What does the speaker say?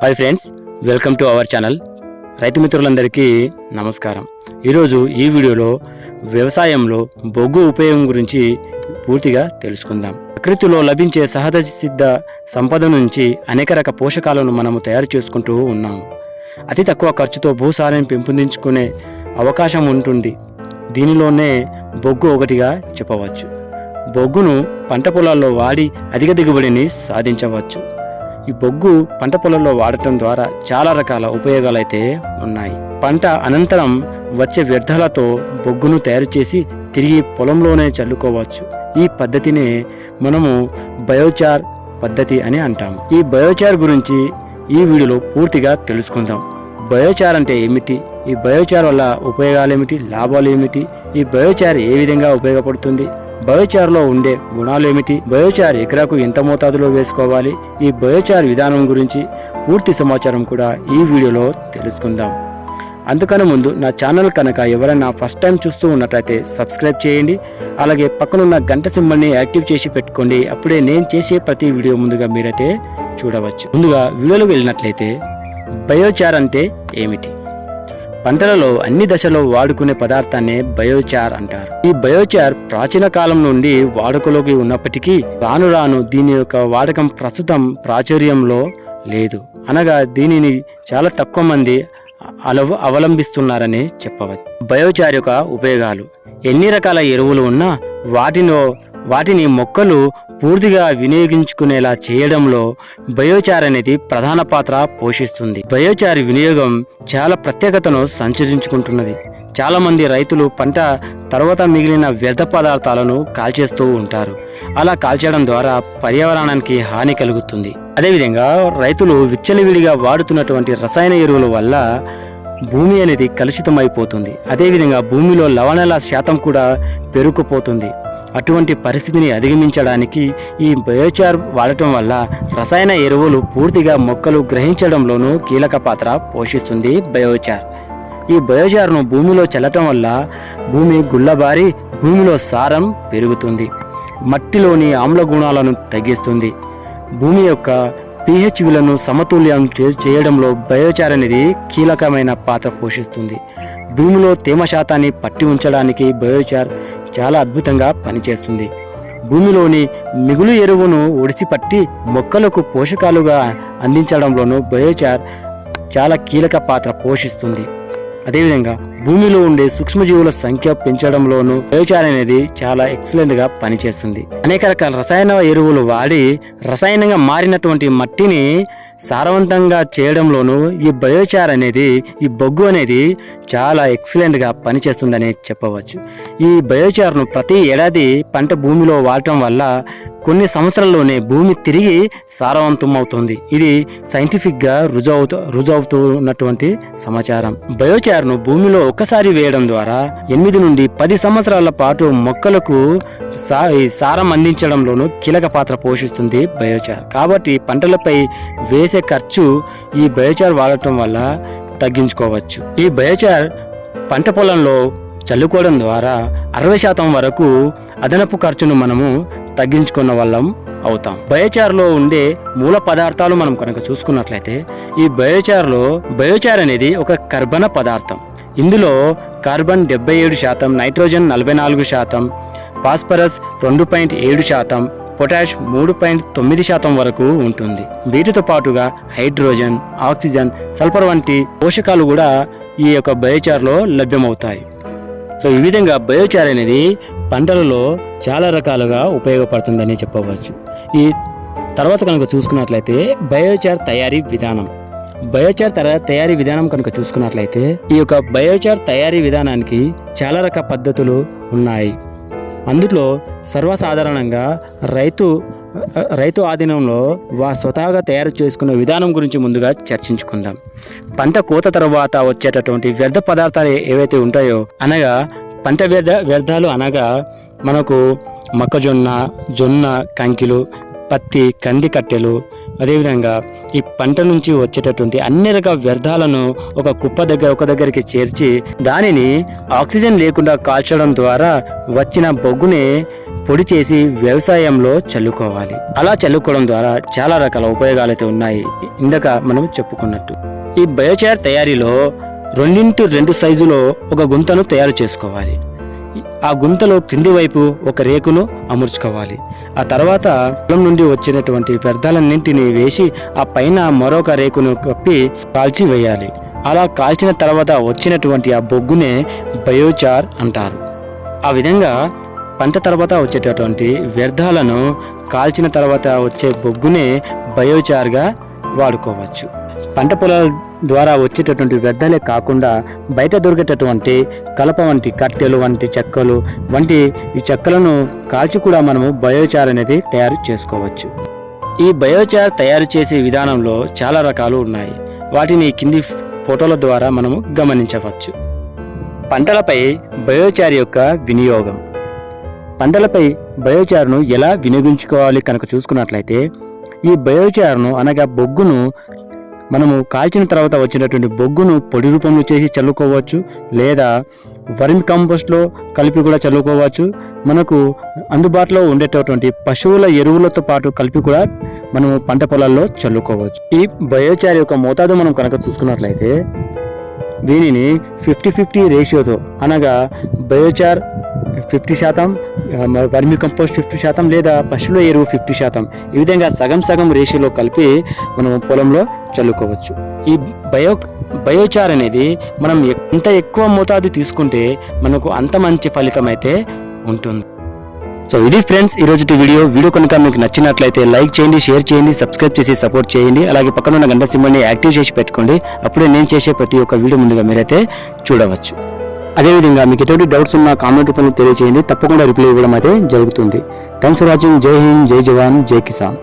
Hi friends welcome to our channel రైతు మిత్రులందరికీ నమస్కారం ఈరోజు ఈ వీడియోలో వ్యవసాయంలో బొగ్గు ఉపయోగం గురించి పూర్తిగా తెలుసుకుందాం. ప్రకృతిలో లభించే సహజ సిద్ధ సంపద నుంచి అనేక రక పోషకాలను మనము తయారు చేసుకుంటూ ఉన్నాము అతి తక్కువ ఖర్చుతో భూసారాన్ని పెంపొందించుకునే అవకాశం ఉంటుంది. దీనిలోనే బొగ్గు ఒకటిగా చెప్పవచ్చు. బొగ్గును పంట పొలాల్లో వాడి అధిక దిగుబడిని సాధించవచ్చు. ఈ బొగ్గు పంట పొలంలో వాడటం ద్వారా చాలా రకాల ఉపయోగాలైతే ఉన్నాయి. పంట అనంతరం వచ్చే వ్యర్థాలతో బొగ్గును తయారు చేసి తిరిగి పొలంలోనే చల్లుకోవచ్చు. ఈ పద్ధతినే మనము బయోచార్ పద్ధతి అని అంటాము ఈ బయోచార్ గురించి ఈ వీడియోలో పూర్తిగా తెలుసుకుందాం. బయోచార్ అంటే ఏమిటి? ఈ బయోచార్ వల్ల ఉపయోగాలు ఏమిటి లాభాలు ఏమిటి ఈ బయోచార్ ఏ విధంగా ఉపయోగపడుతుంది? బయోచార్లో ఉండే గుణాలు ఏమిటి బయోచార్ ఎకరాకు ఎంత మోతాదులో వేసుకోవాలి? ఈ బయోచార్ విధానం గురించి పూర్తి సమాచారం కూడా ఈ వీడియోలో తెలుసుకుందాం. అందుకని ముందు నా ఛానల్ కనుక ఎవరైనా ఫస్ట్ టైం చూస్తూ ఉన్నట్లయితే సబ్స్క్రైబ్ చేయండి. అలాగే పక్కనున్న గంట సింబల్ని యాక్టివ్ చేసి పెట్టుకోండి. అప్పుడే నేను చేసే ప్రతి వీడియో ముందుగా మీరైతే చూడవచ్చు. ముందుగా వీడియోలో వెళ్ళినట్లయితే బయోచార్ అంటే ఏమిటి? పంటలలో అన్ని దశలో వాడుకునే పదార్థాన్ని బయోచార్ అంటారు. ఈ బయోచార్ ప్రాచీన కాలం నుండి వాడుకలోకి ఉన్నప్పటికీ రాను రాను దీని యొక్క వాడకం ప్రస్తుతం ప్రాచుర్యంలో లేదు. అనగా దీనిని చాలా తక్కువ మంది అలవ అవలంబిస్తున్నారని చెప్పవచ్చు. బయోచార్ యొక్క ఉపయోగాలు. ఎన్ని రకాల ఎరువులు ఉన్నా వాటిలో వాటిని మొక్కలు పూర్తిగా వినియోగించుకునేలా చేయడంలో బయోచార్ అనేది ప్రధాన పాత్ర పోషిస్తుంది. బయోచార్ వినియోగం చాలా ప్రత్యేకతను సంచరించుకుంటున్నది. చాలామంది రైతులు పంట తర్వాత మిగిలిన వ్యర్థ పదార్థాలను కాల్చేస్తూ ఉంటారు. అలా కాల్చడం ద్వారా పర్యావరణానికి హాని కలుగుతుంది. అదేవిధంగా రైతులు విచ్చలవిడిగా వాడుతున్నటువంటి రసాయన ఎరువుల వల్ల భూమి అనేది కలుషితమైపోతుంది. అదేవిధంగా భూమిలో లవణాల శాతం కూడా పెరుగుపోతుంది. అటువంటి పరిస్థితిని అధిగమించడానికి ఈ బయోచార్ వాడటం వల్ల రసాయన ఎరువులు పూర్తిగా మొక్కలు గ్రహించడంలోనూ కీలక పాత్ర పోషిస్తుంది బయోచార్. ఈ బయోచార్ను భూమిలో చల్లటం వల్ల భూమి గుల్లబారి భూమిలో సారం పెరుగుతుంది మట్టిలోని ఆమ్ల గుణాలను తగ్గిస్తుంది. భూమి యొక్క పిహెచ్ విలను సమతుల్యం చే- చేయడంలో బయోచార్ అనేది కీలకమైన పాత్ర పోషిస్తుంది. భూమిలో తేమ శాతాన్ని పట్టి ఉంచడానికి బయోచార్ చాలా అద్భుతంగా పనిచేస్తుంది. భూమిలోని మిగులు ఎరువును ఒడిసిపట్టి మొక్కలకు పోషకాలుగా అందించడంలోనూ బయోచార్ చాలా కీలక పాత్ర పోషిస్తుంది. అదేవిధంగా భూమిలో ఉండే సూక్ష్మజీవుల సంఖ్య పెంచడంలోనూ బయోచార్ అనేది చాలా ఎక్సలెంట్గా పనిచేస్తుంది. అనేక రకాల రసాయన ఎరువులు వాడి రసాయనంగా మారినటువంటి మట్టిని సారవంతంగా చేయడంలోనూ ఈ బయోచార్ అనేది ఈ బొగ్గు అనేది చాలా ఎక్సలెంట్గా పనిచేస్తుందని చెప్పవచ్చు. ఈ బయోచార్ను ప్రతి ఏడాది పంట భూమిలో వాడటం వల్ల కొన్ని సంవత్సరాల్లోనే భూమి తిరిగి సారవంతమవుతుంది. ఇది సైంటిఫిక్గా రుజువుతూ రుజువుతున్నటువంటి సమాచారం. బయోచార్ను భూమిలో ఒక్కసారి వేయడం ద్వారా ఎనిమిది నుండి పది సంవత్సరాల పాటు మొక్కలకు సా ఈ సారం అందించడంలోనూ కీలక పాత్ర పోషిస్తుంది బయోచార్. కాబట్టి పంటలపై వేసే ఖర్చు ఈ బయోచార్ వాడటం వల్ల తగ్గించుకోవచ్చు. ఈ బయోచార్ పంట పొలంలో చల్లుకోవడం ద్వారా అరవై శాతం వరకు అదనపు ఖర్చును మనము తగ్గించుకున్న వాళ్ళం అవుతాం. బయోచార్లో ఉండే మూల పదార్థాలు మనం కనుక చూసుకున్నట్లయితే ఈ బయోచార్లో బయోచార్ అనేది ఒక కర్బన పదార్థం. ఇందులో కార్బన్ డెబ్బై ఏడు శాతం నైట్రోజన్ నలభై నాలుగు శాతం ఫాస్ఫరస్ రెండు పాయింట్ ఏడు శాతం పొటాష్ మూడు పాయింట్ తొమ్మిది శాతం వరకు ఉంటుంది. వీటితో పాటుగా హైడ్రోజన్ ఆక్సిజన్ సల్ఫర్ వంటి పోషకాలు కూడా ఈ యొక్క బయోచార్లో లభ్యమవుతాయి. సో ఈ విధంగా బయోచార్ అనేది పంటలలో చాలా రకాలుగా ఉపయోగపడుతుందని చెప్పవచ్చు. ఈ తర్వాత కనుక చూసుకున్నట్లయితే బయోచార్ తయారీ విధానం. బయోచార్ తర- తయారీ విధానం కనుక చూసుకున్నట్లయితే ఈ యొక్క బయోచార్ తయారీ విధానానికి చాలా రకాల పద్ధతులు ఉన్నాయి. అందులో సర్వసాధారణంగా రైతు రైతు ఆధీనంలో వా స్వతహాగా తయారు చేసుకునే విధానం గురించి ముందుగా చర్చించుకుందాం. పంట కోత తర్వాత వచ్చేటటువంటి వ్యర్థ పదార్థాలు ఏవైతే ఉంటాయో అనగా పంట వ్యర్థ వ్యర్థాలు అనగా మనకు మొక్కజొన్న జొన్న కంకిలు పత్తి కంది కట్టెలు. అదేవిధంగా ఈ పంట నుంచి వచ్చేటటువంటి అన్ని రకాల వ్యర్థాలను ఒక కుప్ప దగ్గర ఒక దగ్గరికి చేర్చి దానిని ఆక్సిజన్ లేకుండా కాల్చడం ద్వారా వచ్చిన బొగ్గుని పొడి చేసి వ్యవసాయంలో చల్లుకోవాలి. అలా చల్లుకోవడం ద్వారా చాలా రకాల ఉపయోగాలు అయితే ఉన్నాయి. ఇందాక మనం చెప్పుకున్నట్టు. ఈ బయోచార్ తయారీలో రెండింటి రెండు సైజులో ఒక గుంతను తయారు చేసుకోవాలి. ఆ గుంతలో కింది వైపు ఒక రేకును అమర్చుకోవాలి. ఆ తర్వాత పొలం నుండి వచ్చినటువంటి వ్యర్థాలన్నింటినీ వేసి ఆ పైన మరొక రేకును కప్పి కాల్చి వేయాలి. అలా కాల్చిన తర్వాత వచ్చినటువంటి ఆ బొగ్గునే బయోచార్ అంటారు. ఆ విధంగా పంట తర్వాత వచ్చేటటువంటి వ్యర్థాలను కాల్చిన తర్వాత వచ్చే బొగ్గునే బయోచార్గా వాడుకోవచ్చు. పంట పొలాల ద్వారా వచ్చేటటువంటి వ్యర్థాలే కాకుండా బయట దొరికేటటువంటి కలప వంటి కట్టెలు వంటి చెక్కలు వంటి ఈ చెక్కలను కాల్చి కూడా మనము బయోచార్ అనేది తయారు చేసుకోవచ్చు. ఈ బయోచార్ తయారు చేసే విధానంలో చాలా రకాలు ఉన్నాయి. వాటిని కింది ఫోటోల ద్వారా మనము గమనించవచ్చు. పంటలపై బయోచార్ యొక్క వినియోగం. పంటలపై బయోచార్ను ఎలా వినియోగించుకోవాలి కనుక చూసుకున్నట్లయితే ఈ బయోచార్ను అనగా బొగ్గును మనము కాల్చిన తర్వాత వచ్చినటువంటి బొగ్గును పొడి రూపంలో చేసి చల్లుకోవచ్చు లేదా వరిమి కంపోస్ట్లో కలిపి కూడా చల్లుకోవచ్చు. మనకు అందుబాటులో ఉండేటటువంటి పశువుల ఎరువులతో పాటు కలిపి కూడా మనము పంట పొలాల్లో చల్లుకోవచ్చు. ఈ బయోచార్ యొక్క మోతాదు మనం కనుక చూసుకున్నట్లయితే దీనిని ఫిఫ్టీ ఫిఫ్టీ రేషియోతో అనగా బయోచార్ ఫిఫ్టీ శాతం వర్మి కంపోస్ట్ ఫిఫ్టీ శాతం లేదా పశువుల ఎరువు ఫిఫ్టీ శాతం. ఈ విధంగా సగం సగం రేషియోలో కలిపి మనం పొలంలో చల్లుకోవచ్చు. ఈ బయో బయోచార్ అనేది మనం ఎంత ఎక్కువ మోతాదు తీసుకుంటే మనకు అంత మంచి ఫలితం అయితే ఉంటుంది. సో ఇది ఫ్రెండ్స్ ఈ రోజు వీడియో. వీడియో కనుక మీకు నచ్చినట్లయితే లైక్ చేయండి షేర్ చేయండి సబ్స్క్రైబ్ చేసి సపోర్ట్ చేయండి. అలాగే పక్కన ఉన్న గంట సింబల్ని యాక్టివ్ చేసి పెట్టుకోండి. అప్పుడే నేను చేసే ప్రతి ఒక్క వీడియో ముందుగా మీరైతే చూడవచ్చు. అదేవిధంగా మీకు ఎటువంటి డౌట్స్ ఉన్నా కామెంట్ రూపంలో తెలియజేయండి తప్పకుండా రిప్లై ఇవ్వడం అయితే జరుగుతుంది. థ్యాంక్స్ ఫర్ వాచింగ్ జై హింద్ జై జవాన్ జై కిసాన్